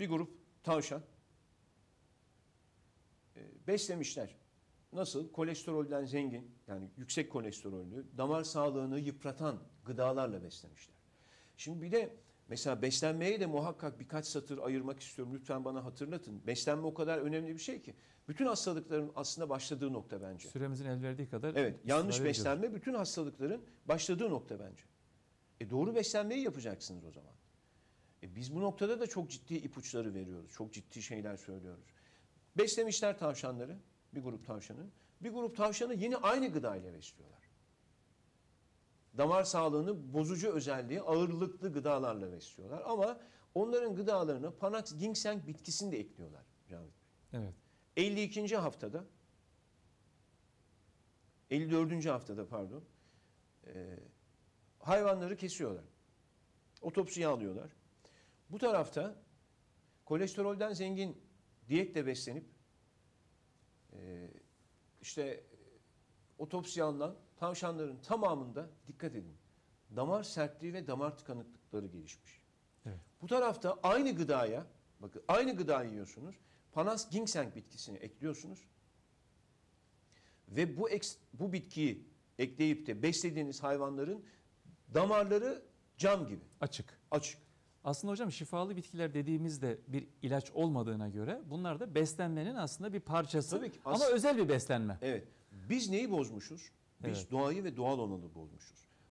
bir grup tavşan e, beslemişler. Nasıl? Kolesterolden zengin, yani yüksek kolesterollü, damar sağlığını yıpratan gıdalarla beslemişler. Şimdi bir de mesela beslenmeye de muhakkak birkaç satır ayırmak istiyorum. Lütfen bana hatırlatın. Beslenme o kadar önemli bir şey ki. Bütün hastalıkların aslında başladığı nokta bence. Süremizin el verdiği kadar Evet, yanlış istifade ediyoruz. beslenme bütün hastalıkların başladığı nokta bence. E doğru beslenmeyi yapacaksınız o zaman. E biz bu noktada da çok ciddi ipuçları veriyoruz. Çok ciddi şeyler söylüyoruz. Beslemişler tavşanları, bir grup tavşanı. Bir grup tavşanı yine aynı gıdayla besliyorlar. Damar sağlığını bozucu özelliği ağırlıklı gıdalarla besliyorlar. Ama onların gıdalarına Panax ginseng bitkisini de ekliyorlar. Cavit Bey. Evet. 52. haftada 54. haftada pardon e, hayvanları kesiyorlar. Otopsiye alıyorlar. Bu tarafta kolesterolden zengin diyetle beslenip e, işte otopsiye alınan tavşanların tamamında dikkat edin. Damar sertliği ve damar tıkanıklıkları gelişmiş. Evet. Bu tarafta aynı gıdaya, bakın aynı gıdayı yiyorsunuz. Panas ginseng bitkisini ekliyorsunuz. Ve bu eks, bu bitkiyi ekleyip de beslediğiniz hayvanların damarları cam gibi Açık. açık. Aslında hocam şifalı bitkiler dediğimizde bir ilaç olmadığına göre bunlar da beslenmenin aslında bir parçası. Tabii ki. Ama özel bir beslenme. Evet. Biz neyi bozmuşuz? Biz Evet. doğayı ve doğal olanı bozmuşuz.